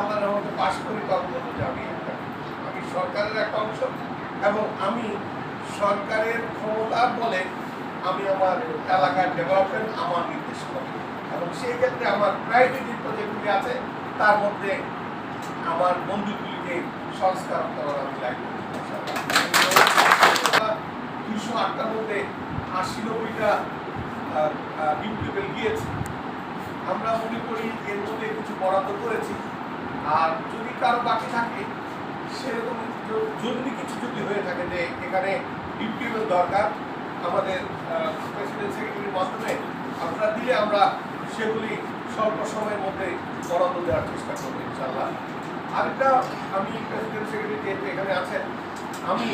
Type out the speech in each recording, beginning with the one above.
আল্লাহ রহমতে পাশ তখন আমি আমি সরকারের একটা অংশ এবং আমি সরকারের ক্ষমতার বলে আমি আমার এলাকার ডেভেলপমেন্ট আমার নির্দেশ করি। এবং সেই ক্ষেত্রে আমার প্রায়োরিটি প্রজেক্টগুলি আছে, তার মধ্যে আমার বন্ধুগুলিকে সংস্কার করার আমি দুশো আটটার মধ্যে আশি নব্বইটা বিপ্লবেল গিয়েছে। আমরা মনে করি এর মধ্যে কিছু বরাদ্দ করেছি। আর যদি কারও বাকি থাকে, সেরকম জরুরি কিছু যদি হয়ে থাকে যে এখানে বিপ্লবের দরকার, আমাদের প্রেসিডেন্ট সেক্রেটারির মাধ্যমে আপনারা দিলে আমরা সেগুলি স্বল্প সময়ের মধ্যে বরাদ্দ দেওয়ার চেষ্টা করব ইনশাল্লাহ আরেকটা, আমি প্রেসিডেন্ট সেক্রেটারি যেহেতু এখানে আছেন, আমি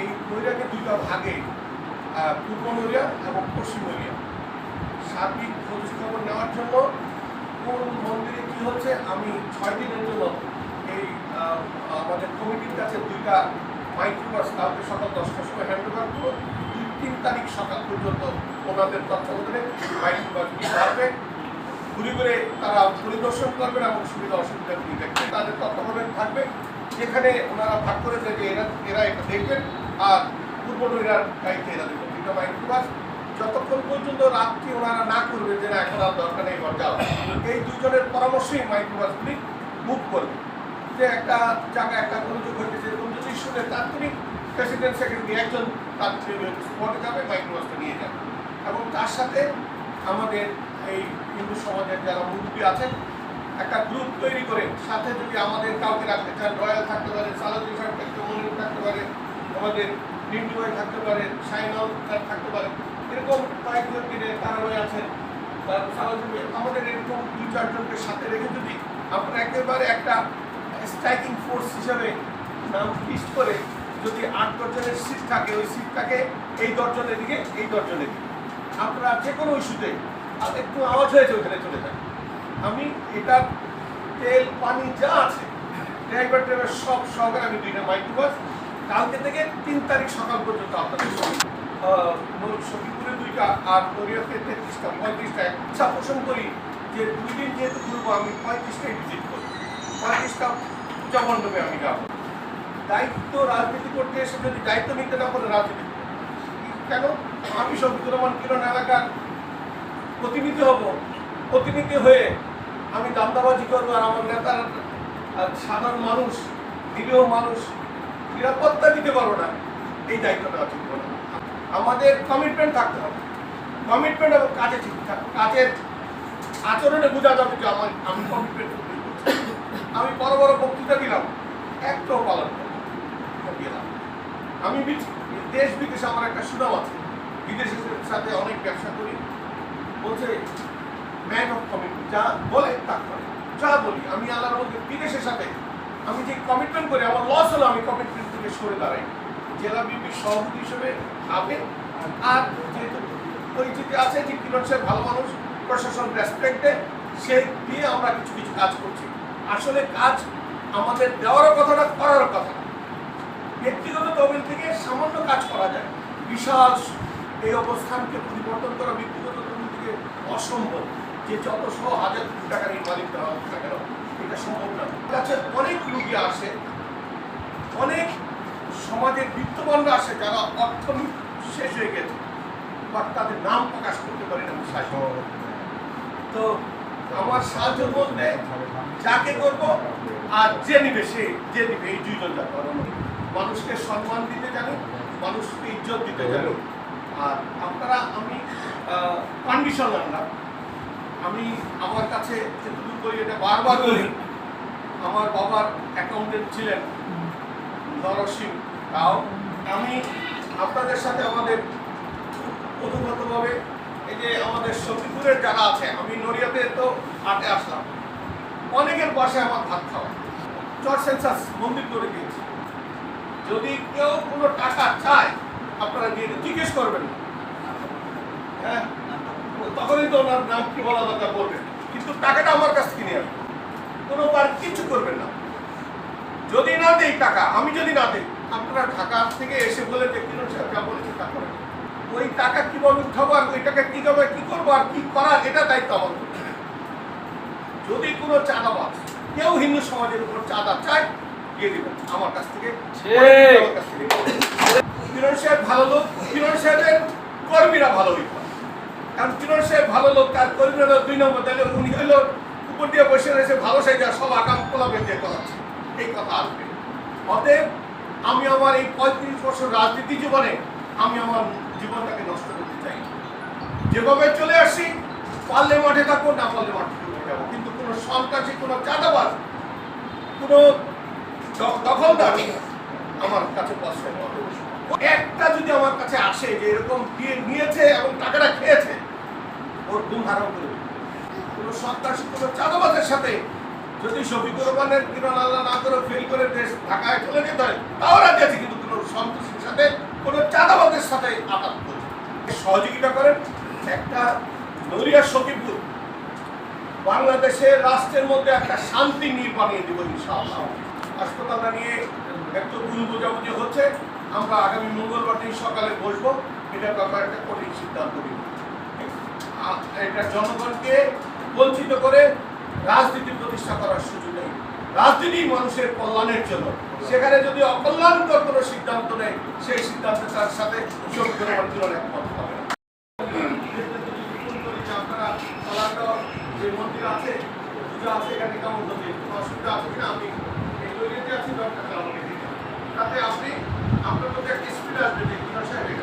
এই নৈরাকে দুইটা ভাগে পূর্ব নৈরা এবং পশ্চিম নৈরা সার্বিক খোঁজ খবর নেওয়ার জন্য কোন মন্দিরে কি হচ্ছে, আমি ছয় দিনের জন্য এই আমাদের কমিটির কাছে দুইটা মাইক্রোবাস কালকে সকাল দশটার সময় হ্যান্ড ওভার করব। দুই, তিন তারিখ সকাল পর্যন্ত ওনাদের তত্ত্বাবধানে মাইক্রোবাস হবে। ঘুরে ঘুরে তারা পরিদর্শন করবেন এবং সুবিধা অসুবিধাগুলি দেখবেন। তাদের তত্ত্বাবধানে থাকবে। যেখানে ওনারা ভাগ করে যে এরা এরা এটা দেখবেন, আর পূর্ব নৈরার দায়িত্বে এরা দেখবেন। দুটো মাইক্রোবাস যতক্ষণ পর্যন্ত রাত্রি ওনারা না করবে যে না, এখন আর দরকার নেই ঘর যাওয়া। এই দুজনের পরামর্শেই মাইক্রোবাসগুলি বুক করবে যে একটা জায়গায় একটা গোলযোগ হইতেছে এরকম যদি শুনে তাৎক্ষণিক প্রেসিডেন্ট সেক্রেটারি একজন তাৎক্ষণিক স্পটে যাবে মাইক্রোবাসটা নিয়ে যাবে। এবং তার সাথে আমাদের এই হিন্দু সমাজের যারা মুরব্বী আছেন, একটা গ্রুপ তৈরি করে, সাথে যদি আমাদের কাউকে রাখতে চান, রয়্যাল থাকতে পারে সালাদি সাহেব থাকতে, মনির থাকতে পারে, আমাদের নিন্টু ভাই থাকতে পারে, সাইনাল থাকতে পারে, এরকম কয়েকজন দিনে তারা আছেন। আমাদের এরকম দুই চারজনকে সাথে রেখে যদি আমরা একেবারে একটা স্ট্রাইকিং ফোর্স হিসাবে লিস্ট করে যদি আট দশজনের সিট থাকে ওই সিটটাকে এই দশজনের দিকে এই দশজনের দিকে। আপনারা যে কোনো ইস্যুতে একটু আওয়াজ হয়েছে ওখানে চলে যান। আমি এটা তেল পানি যা আছে ড্রাইভার ড্রাইভার সব সহকারে আমি দুইটা মাইক্রোবাস কালকে থেকে তিন তারিখ সকাল পর্যন্ত আপনাদের সঙ্গে। আহ, দুইটা আর নড়িয়াতে তেত্রিশটা পঁয়ত্রিশটা ইচ্ছা পোষণ করি যে দুই দিন যেহেতু ঘুরবো, আমি পঁয়ত্রিশটাই ভিজিট করি পঁয়ত্রিশটা পূজা মণ্ডপে আমি যাব। দায়িত্ব রাজনীতি করতে এসে যদি দায়িত্ব নিতে না পারে, রাজনীতি করব। কেন? আমি রহমান কিরণ এলাকার প্রতিনিধি হব। প্রতিনিধি হয়ে আমি দান্দাবাজি করব আর আমার নেতার সাধারণ মানুষ, নিরীহ মানুষ নিরাপত্তা দিতে পারব না। এই দায়িত্বটা ঠিক আমাদের কমিটমেন্ট থাকতে হবে। কমিটমেন্ট এবং কাজে ঠিক থাকবে কাজের আচরণে বোঝা যাবে যে আমার, আমি কমিটমেন্ট আমি বড় বড় বক্তৃতা দিলাম একটাও পালন করলাম আমি দেশ বিদেশে আমার একটা সুনাম আছে। বিদেশের সাথে অনেক ব্যবসা করি। বলছে ম্যান অফ কমিটমেন্ট যা বলে, তা করে। যা বলি, আমি আল্লাহর মধ্যে বিদেশের সাথে আমি যে কমিটমেন্ট করি, আমার লস হলো, আমি কমিটমেন্ট থেকে সরে দাঁড়াই। জেলা বিপির সভাপতি হিসেবে হবে আর যেহেতু পরিচিতি আছে, যে কিরণ সাহেব ভালো মানুষ, প্রশাসন রেসপেক্টে সে দিয়ে আমরা কিছু কিছু কাজ করছি। আসলে কাজ আমাদের দেওয়ারও কথা না করারও কথা। ব্যক্তিগত তহবিল থেকে সামান্য কাজ করা যায়। বিশাল এই অবস্থানকে পরিবর্তন করা ব্যক্তিগত তহবিল থেকে অসম্ভব। যে যত শ হাজার কোটি টাকার এই মালিক দেওয়া হোক না কেন, এটা সম্ভব না। কাছে অনেক রুগী আসে, অনেক সমাজের বিত্তবানরা আসে যারা অর্থ শেষ হয়ে গেছে। তাদের নাম প্রকাশ করতে পারে না সাহায্য তো আমার সাহায্যের মধ্যে যাকে করব আর যে নিবে সে, যে নিবে এই দুইজন যাতে মানুষকে সম্মান দিতে জানি মানুষকে ইজ্জত দিতে জানি আর আপনারা, আমি কন্ডিশন আনলাম আমি আমার কাছে যেটুকু করি, এটা বারবার বলি। আমার বাবার অ্যাকাউন্টেন্ট ছিলেন নরসিং রাও। আমি আপনাদের সাথে আমাদের যে আমাদের সখীপুরের যারা আছে, আমি নড়িয়াতে তো হাটে আসলাম। অনেকের বাসায় আমার ভাত খাওয়া চর সেন্সাস মন্দির করে দিয়েছি যদি কেউ কোনো টাকা চায়, আপনারা দিয়ে। জিজ্ঞেস করবেন। হ্যাঁ? তখনই তো ওনার নাম কি বলা দরকার বলবেন কিন্তু টাকাটা আমার কাছ থেকে নিয়ে আসবেন কোনো বার কিছু করবেন না। যদি না দেই টাকা, আমি যদি না দেই, আপনারা ঢাকা থেকে এসে বলে যে কিরণ সাহেব বলেছে তা করেন। ওই টাকা কীভাবে উঠাবো আর ওই টাকা কীভাবে কি করব আর কি করার এটা দায়িত্ব আমার। যদি কোনো চাঁদাবাজ কেউ হিন্দু সমাজের উপর চাঁদা চায় দিয়ে দিবেন আমার কাছ থেকে। আমার কাছ থেকে। কিরণ সাহেব ভালো লোক কিরণ সাহেবের কর্মীরা ভালো হইত কারণ কিরণ সাহেব ভালো লোক তার কর্মীরা দুই নম্বর তাহলে উনি হইল উপর দিয়ে বসে রয়েছে ভালো সাইজা সব আকাম কোলাবে দিয়ে করাচ্ছে। এই কথা আসবে অতএব আমি আমার এই পঁয়ত্রিশ বছর রাজনীতি জীবনে আমি আমার জীবনটাকে নষ্ট করতে চাই। যেভাবে চলে আসি, পারলে মাঠে থাকব, না পারলে মাঠে যাব। কিন্তু কোনো সন্ত্রাসী কোনো চাঁদাবাজ, কোনো দখলদার আমার কাছে একটা যদি আমার কাছে আসে যে এরকম দিয়ে নিয়েছে এবং টাকাটা খেয়েছে, ওর ঘুম হারাম করে। কোনো সন্ত্রাসী কোনো চাঁদাবাজের সাথে যদি শফিকুর রহমানের কিরণ আল্লাহ না করে ফেল করে দেশ ঢাকায় চলে যেতে হয়, তাও রাজি আছে, কিন্তু কোনো সন্ত্রাসীর সাথে সাথে আঘাত করে। সহযোগিতা করেন একটা নরিয়া সখীপুর। বাংলাদেশের রাষ্ট্রের মধ্যে একটা শান্তি নীড় বানিয়ে দেবো ইনশাআল্লাহ। হাসপাতালটা নিয়ে একটু ভুল বোঝাবুঝি হচ্ছে। আমরা আগামী মঙ্গলবার দিন সকালে বসবো। এটার ব্যাপারে একটা কঠিন সিদ্ধান্ত নিব। এটা জনগণকে বঞ্চিত করে রাজনীতি প্রতিষ্ঠা করার সুযোগ নেই। রাজনীতি মানুষের কল্যাণের জন্য। সেখানে যদি অকল্যাণকর কোনো সিদ্ধান্ত নেয়, সেই সিদ্ধান্তে তার সাথে যোগ একমত হবে। যে মন্দির আছে এখানে অসুবিধা আছে আমি এই আছি, দরকার তাতে আপনি, আপনার মধ্যে একটা স্পিড আসবে সাহেব